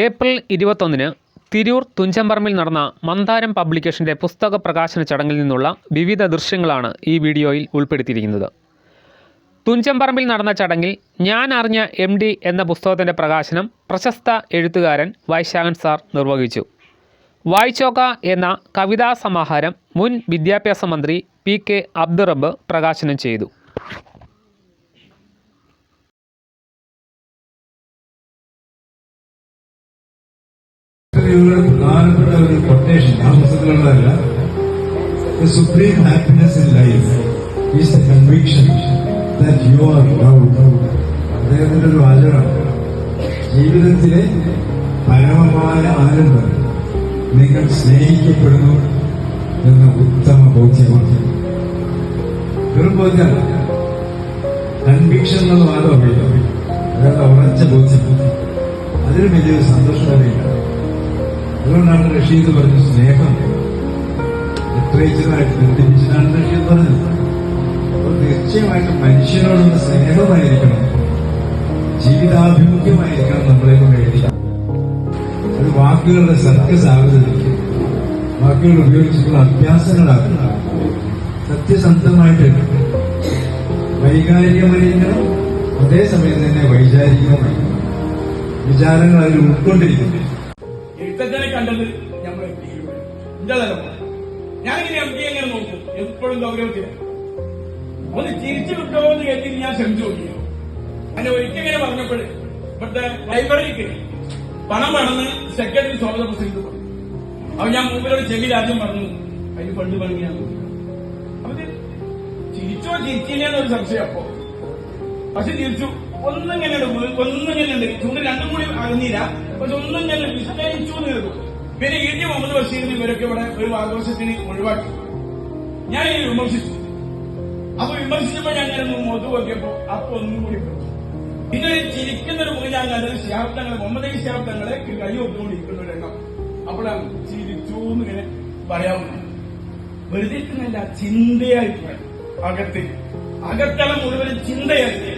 April ഇരുപത്തൊന്നിന് തിരൂർ തുഞ്ചമ്പറമ്പിൽ നടന്ന മന്ദാരം പബ്ലിക്കേഷന്റെ പുസ്തക പ്രകാശന ചടങ്ങിൽ നിന്നുള്ള വിവിധ ദൃശ്യങ്ങളാണ് ഈ വീഡിയോയിൽ ഉൾപ്പെടുത്തിയിരിക്കുന്നത്. തുഞ്ചമ്പറമ്പിൽ നടന്ന ചടങ്ങിൽ ഞാൻ അറിഞ്ഞ എം ഡി എന്ന പുസ്തകത്തിന്റെ പ്രകാശനം പ്രശസ്ത എഴുത്തുകാരൻ വൈശാഖൻ സാർ നിർവഹിച്ചു. വായിച്ചോക്ക എന്ന കവിതാ സമാഹാരം മുൻ വിദ്യാഭ്യാസ മന്ത്രി പി കെ അബ്ദുറബ് പ്രകാശനം ചെയ്തു. ഇവരുടെ പ്രധാനപ്പെട്ട ഒരു കൊട്ടേഷൻ ആ പുസ്തകത്തിലുള്ളതല്ല. Supreme happiness in life is the conviction that you are loved. അദ്ദേഹത്തിന്റെ ഒരു വാചകമാണ് ജീവിതത്തിലെ പരമമായ ആനന്ദം നിങ്ങൾ സ്നേഹിക്കപ്പെടുന്നു എന്ന ഉത്തമ ബോധ്യമാണ്. വെറും ബോധ്യമല്ല. കൺവിക്ഷൻ എന്നുള്ള വാദം അറിയില്ല അതായത് ഉറച്ച ബോധ്യം. അതിന് വലിയൊരു സന്തോഷമില്ല അതുകൊണ്ടാണ് റഷീദ് പറഞ്ഞ സ്നേഹം. ലിറ്ററേച്ചറായിട്ട് ബന്ധിപ്പിച്ചതാണ് റഷീദ് പറഞ്ഞത്? അപ്പോൾ തീർച്ചയായിട്ടും മനുഷ്യനോടുള്ള സ്നേഹമായിരിക്കണം. ജീവിതാഭിമുഖ്യമായിരിക്കണം നമ്മളെ കൊണ്ട് അത് വാക്കുകളുടെ സർക്കസ് ആകരുത് വാക്കുകൾ ഉപയോഗിച്ചിട്ടുള്ള അഭ്യാസങ്ങളാകുക സത്യസന്ധമായിട്ട് വൈകാരികമായിരിക്കണം അതേസമയം തന്നെ വൈചാരികമായിരിക്കണം വിചാരങ്ങൾ അതിൽ ഉൾക്കൊണ്ടിരിക്കുന്നു. എഴുത്തച്ഛനെ കണ്ടത്? നമ്മൾ എം ഡിയിലൂടെ എന്റെ തലമുറ ഞാനിങ്ങനെ എം ഡി എങ്ങനെ നോക്കും. എപ്പോഴും ഗൗരവത്തിന് ഒന്ന് ചിരിച്ചു വിട്ടോ എന്ന് കരുതി ഞാൻ ശ്രമിച്ചു നോക്കിയോ അതിനെ ഒരിക്കലിങ്ങനെ പറഞ്ഞപ്പോൾ ഇവിടുത്തെ ലൈബ്രറിക്ക് പണം വേണമെന്ന് സെക്രട്ടറി സ്വാഗത പ്രസിഡന്റ് പറഞ്ഞു. അപ്പൊ ഞാൻ മൂപ്പരോട് ചെവി രാജ്യം പറഞ്ഞു അതിന് ഫണ്ട് കൊടുക്കാം അപ്പൊ ചിരിച്ചോ ചിരിച്ചില്ലെന്നൊരു സംശയം അപ്പോ. പക്ഷെ തിരിച്ചു ഒന്നിങ്ങനെ ഒന്നിങ്ങനെ ചൂണ്ട് രണ്ടും കൂടി അറിഞ്ഞില്ല. പക്ഷെ ഒന്നിങ്ങനെ വിസ്തരിച്ചു എന്ന് കേട്ടു. പിന്നെ ഇ ടി മുഹമ്മദ് ബഷീറിന് ഇവരൊക്കെ ഇവിടെ ഒരു ആഘോഷത്തിന് ഒഴിവാക്കി. ഞാൻ ഈ വിമർശിച്ചു. അപ്പൊ വിമർശിച്ചപ്പോ ഞാൻ ഇങ്ങനെ ഒന്ന് മുഖത്ത് നോക്കിയപ്പോ അപ്പൊ ഒന്നും കൂടി ഇങ്ങനെ ചിരിക്കുന്ന ഒരു മുഖം ഞാൻ കണ്ടത് ശാബ്ദങ്ങൾ മുഹമ്മദ് അലി ശാബ്ദങ്ങളെ കൈ ഒത്തുകൊണ്ടിരിക്കുന്ന ഒരു എണ്ണം. അപ്പോഴാണ് ചിരിച്ചു എന്നിങ്ങനെ പറയാവുന്നത്. വെറുതെ ചിന്തയായി അകത്ത്. അകത്തളം മുഴുവൻ ചിന്തയായിട്ട്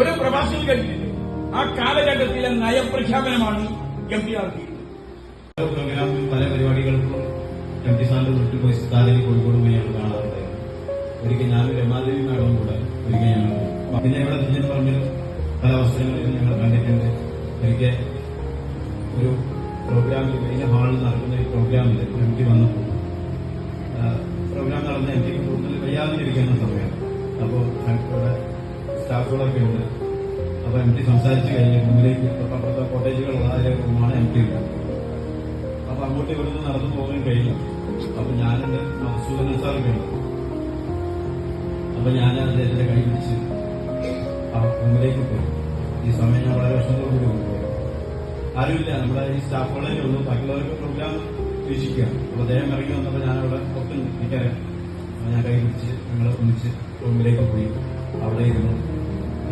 ഒരു പ്രഭാഷണം കഴിഞ്ഞില്ല ആ കാലഘട്ടത്തിലെ നയപ്രഖ്യാപനമാണ് എം പി പ്രോഗ്രാമിൽ പല പരിപാടികൾക്കും എം പി സാറിന്റെ വീട്ടിൽ പോയി സിത്താരയിൽ കോഴിക്കോട് കാണാറുണ്ട് ഞങ്ങൾ കാണാറുണ്ടായിരുന്നു ഒരിക്കൽ ഞാനും രമാദേവി മാഡവും കൂടെ ഒരിക്കൽ ഞങ്ങൾ. പിന്നെ ഇവിടെ തുഞ്ചൻ പറമ്പിൽ പല അവസരങ്ങളിലും ഞങ്ങൾ കണ്ടിട്ടുണ്ട്. ഒരിക്കൽ ഒരു പ്രോഗ്രാമിൽ കഴിഞ്ഞ ഹാളിൽ നടക്കുന്ന ഒരു പ്രോഗ്രാമിൽ എം പി വന്നപ്പോൾ പ്രോഗ്രാം നടന്ന എം പി കൂടുതൽ വയ്യാതിരിക്കുന്ന സമയമാണ്. അപ്പോൾ സ്റ്റാഫുകളൊക്കെ ഉണ്ട്. അപ്പൊ എം ടി സംസാരിച്ചു കഴിഞ്ഞു മുന്നിലേക്ക് അപ്പുറത്തെ കോട്ടേജുകളുള്ള അതിലെ എം ടി ഉള്ളത് അപ്പൊ അങ്ങോട്ട് ഇവിടുന്ന് നടന്നു പോകാൻ കഴിയില്ല. അപ്പൊ ഞാനെന്റെ മധുസൂദനൻ സാറൊക്കെ ഉണ്ട്. അപ്പൊ ഞാൻ അദ്ദേഹത്തിന്റെ കൈ പിടിച്ച് ആ മുമ്പിലേക്ക് പോയി. ഈ സമയം ഞാൻ വളരെ വിഷമത്തോടുകൂടി കൊണ്ടുപോയി ആരുമില്ല നമ്മുടെ ഈ സ്റ്റാഫുകളെ ഉള്ളൂ. ബാക്കിയുള്ളവരൊക്കെ പ്രോഗ്രാം വീക്ഷിക്കുക. അപ്പൊ അദ്ദേഹം ഇറങ്ങി വന്നപ്പോൾ ഞാനവിടെ പുറത്ത് നിൽക്കാറ് ഞാൻ കൈ പിടിച്ച് ഞങ്ങൾ ഒന്നിച്ച് റൂമിലേക്ക് പോയി. അവിടെ ഇരുന്നു.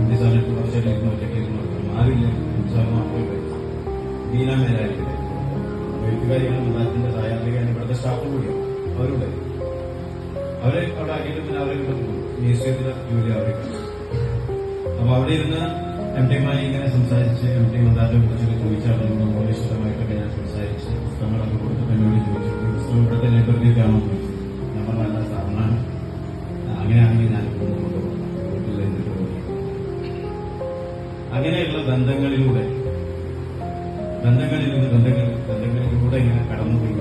എം സാറിനെ കുറച്ചായിട്ട് ഇരുന്നു ഒറ്റയ്ക്ക് ഇരുന്നു ആരുമില്ല. എം സാർ മാത്രമേ പോയി ബീന മേലായിരിക്കട്ടെ എഴുത്തുകാരിയാണ് മുതാത്തിന്റെ സഹായിക്കാൻ ഇവിടുത്തെ സ്റ്റാഫ് കൂടിയാണ്. അവരുടെ അവരെ അവിടെ ആക്കിയിട്ട് പിന്നെ അവരെ കിട്ടും മ്യൂസിയത്തിലെ ജോലി അവരെ അപ്പൊ അവിടെ ഇരുന്ന് എം ടിയുമായി ഇങ്ങനെ സംസാരിച്ച് എം ടി മന്ദാറിനെ കുറിച്ചൊക്കെ ചോദിച്ചാൽ വളരെ ഇഷ്ടമായിട്ടൊക്കെ ഞാൻ സംസാരിച്ച് പുസ്തകങ്ങളൊക്കെ കൊടുത്ത് എന്നോട് ചോദിച്ചു. പുസ്തകം ഇവിടുത്തെ ലൈബ്രറിയിലേക്കാണോ അങ്ങനെയുള്ള ബന്ധങ്ങളിലൂടെ ബന്ധങ്ങളിൽ നിന്ന് ബന്ധങ്ങളിൽ ബന്ധങ്ങളിലൂടെ ഇങ്ങനെ കടന്നുപോയി